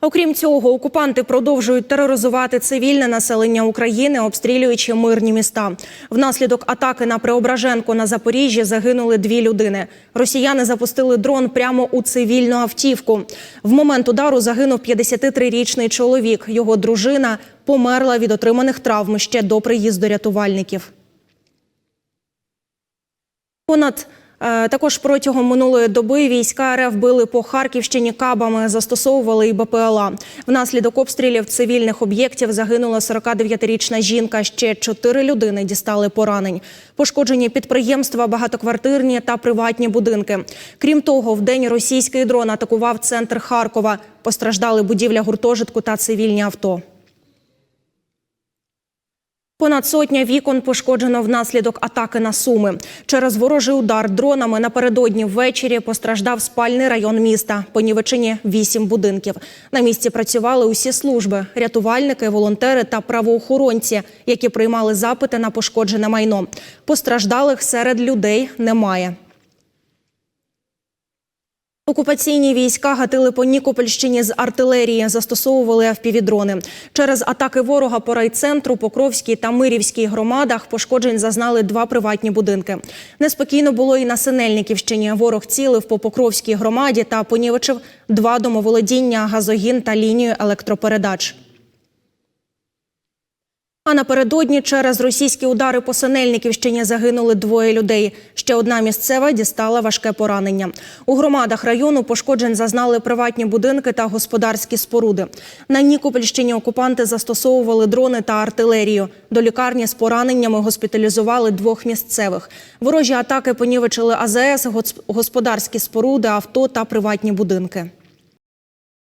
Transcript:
Окрім цього, окупанти продовжують тероризувати цивільне населення України, обстрілюючи мирні міста. Внаслідок атаки на Преображенко на Запоріжжі загинули дві людини. Росіяни запустили дрон прямо у цивільну автівку. В момент удару загинув 53-річний чоловік. Його дружина померла від отриманих травм ще до приїзду рятувальників. Понад також протягом минулої доби війська РФ били по Харківщині кабами, застосовували і БПЛА. Внаслідок обстрілів цивільних об'єктів загинула 49-річна жінка. Ще чотири людини дістали поранень. Пошкоджені підприємства, багатоквартирні та приватні будинки. Крім того, в день російський дрон атакував центр Харкова. Постраждали будівля гуртожитку та цивільні авто. Понад сотня вікон пошкоджено внаслідок атаки на Суми. Через ворожий удар дронами напередодні ввечері постраждав спальний район міста. Понівечині вісім будинків. На місці працювали усі служби: рятувальники, волонтери та правоохоронці, які приймали запити на пошкоджене майно. Постраждалих серед людей немає. Окупаційні війська гатили по Нікопольщині з артилерії, застосовували FPV-дрони. Через атаки ворога по райцентру, Покровській та Мирівській громадах пошкоджень зазнали два приватні будинки. Неспокійно було і на Синельниківщині. Ворог цілив по Покровській громаді та понівечив два домоволодіння, газогін та лінію електропередач. А напередодні через російські удари по Синельниківщині загинули двоє людей. Ще одна місцева дістала важке поранення. У громадах району пошкоджень зазнали приватні будинки та господарські споруди. На Нікопольщині окупанти застосовували дрони та артилерію. До лікарні з пораненнями госпіталізували двох місцевих. Ворожі атаки понівечили АЗС, господарські споруди, авто та приватні будинки.